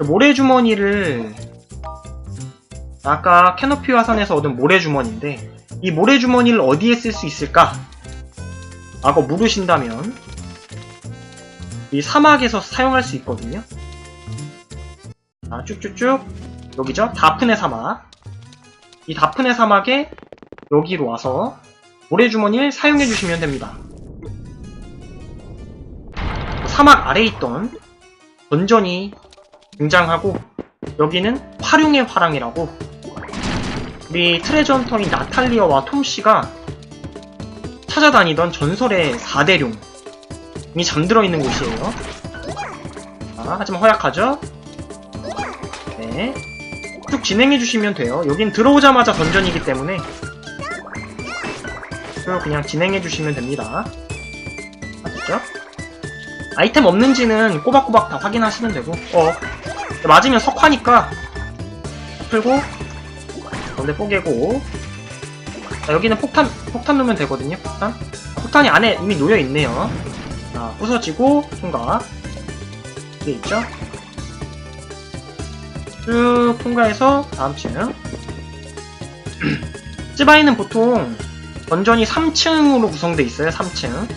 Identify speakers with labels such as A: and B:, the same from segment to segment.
A: 모래주머니를 아까 캐노피 화산에서 얻은 모래주머니인데 이 모래주머니를 어디에 쓸 수 있을까? 라고 물으신다면 이 사막에서 사용할 수 있거든요. 자, 쭉쭉쭉 여기죠? 다프네 사막 이 다프네 사막에 여기로 와서 모래주머니를 사용해 주시면 됩니다. 사막 아래에 있던 던전이 등장하고 여기는 활용의 화랑이라고 우리 트레저 헌터인 나탈리아와 톰씨가 찾아다니던 전설의 4대룡이 잠들어 있는 곳이에요. 자, 하지만 허약하죠? 네. 쭉 진행해 주시면 돼요. 여긴 들어오자마자 던전이기 때문에 쭉 그냥 진행해 주시면 됩니다. 아셨죠? 아이템 없는지는 꼬박꼬박 다 확인하시면 되고 어 맞으면 석화니까. 풀고 가운데 뽀개고. 자, 여기는 폭탄 폭탄 넣으면 되거든요 폭탄. 폭탄이 안에 이미 놓여 있네요. 자 부서지고 통과 이게 있죠? 쭉 통과해서 다음 층. 찌바이는 보통 던전이 3층으로 구성돼 있어요 3층.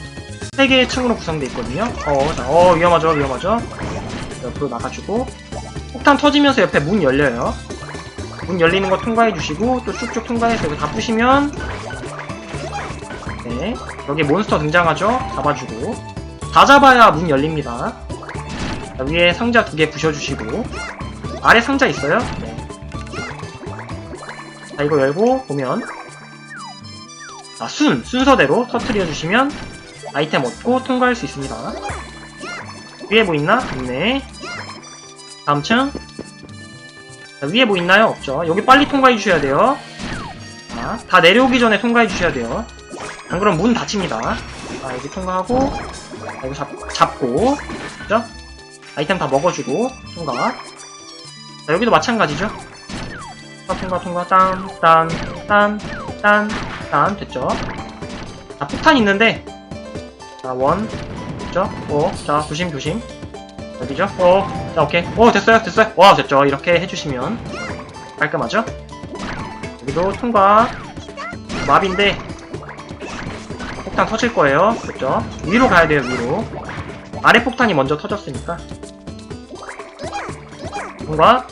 A: 3개의 층으로 구성돼 있거든요. 어, 자, 어 위험하죠 위험하죠. 옆으로 나가주고 폭탄 터지면서 옆에 문 열려요. 문 열리는 거 통과해 주시고 또 쭉쭉 통과해서 이거 다 부시면 네 여기 몬스터 등장하죠? 잡아주고. 다 잡아야 문 열립니다. 자, 위에 상자 두 개 부셔주시고. 아래 상자 있어요? 네. 자 이거 열고 보면. 아, 순 순서대로 터트려 주시면 아이템 얻고 통과할 수 있습니다. 위에 뭐 있나? 있네 다음 층 자, 위에 뭐 있나요? 없죠. 여기 빨리 통과해 주셔야 돼요. 자, 다 내려오기 전에 통과해 주셔야 돼요. 안 그럼 문 닫힙니다. 자, 여기 통과하고, 자, 이거 잡, 잡고, 그죠? 아이템 다 먹어주고, 통과. 자, 여기도 마찬가지죠? 통과, 통과, 통과, 딴, 딴, 딴, 딴, 딴, 됐죠? 자, 폭탄 있는데, 자, 원, 됐죠? 오, 자, 조심, 조심. 여기죠? 어, 자, 오케이. 오, 됐어요, 됐어요. 와, 됐죠. 이렇게 해주시면 깔끔하죠? 여기도 통과. 맙인데, 폭탄 터질 거예요. 됐죠? 위로 가야 돼요, 위로. 아래 폭탄이 먼저 터졌으니까. 통과.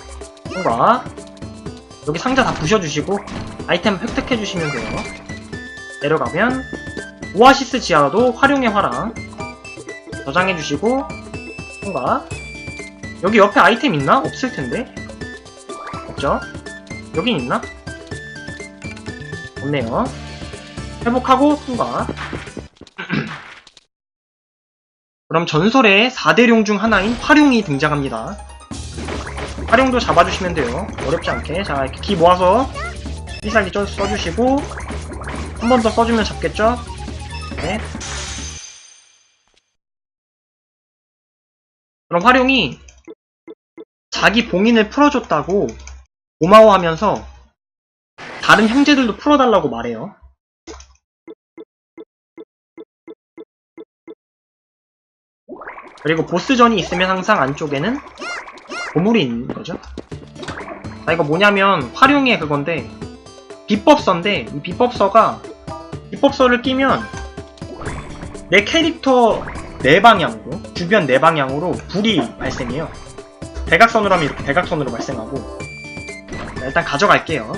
A: 통과. 여기 상자 다 부셔주시고, 아이템 획득해주시면 돼요. 내려가면, 오아시스 지하도 활용의 화랑. 저장해주시고, 통과. 여기 옆에 아이템 있나? 없을 텐데. 없죠? 여긴 있나? 없네요. 회복하고 통과. 그럼 전설의 4대룡 중 하나인 화룡이 등장합니다. 화룡도 잡아주시면 돼요. 어렵지 않게. 자, 이렇게 기 모아서 필살기 쪄- 써주시고, 한 번 더 써주면 잡겠죠? 네. 그럼 활용이 자기 봉인을 풀어줬다고 고마워하면서 다른 형제들도 풀어달라고 말해요. 그리고 보스전이 있으면 항상 안쪽에는 보물이 있는 거죠. 자, 이거 뭐냐면 활용의 그건데 비법서인데 이 비법서가 비법서를 끼면 내 캐릭터 네 방향으로 주변 네 방향으로 불이 발생해요. 대각선으로 하면 이렇게 대각선으로 발생하고 자, 일단 가져갈게요.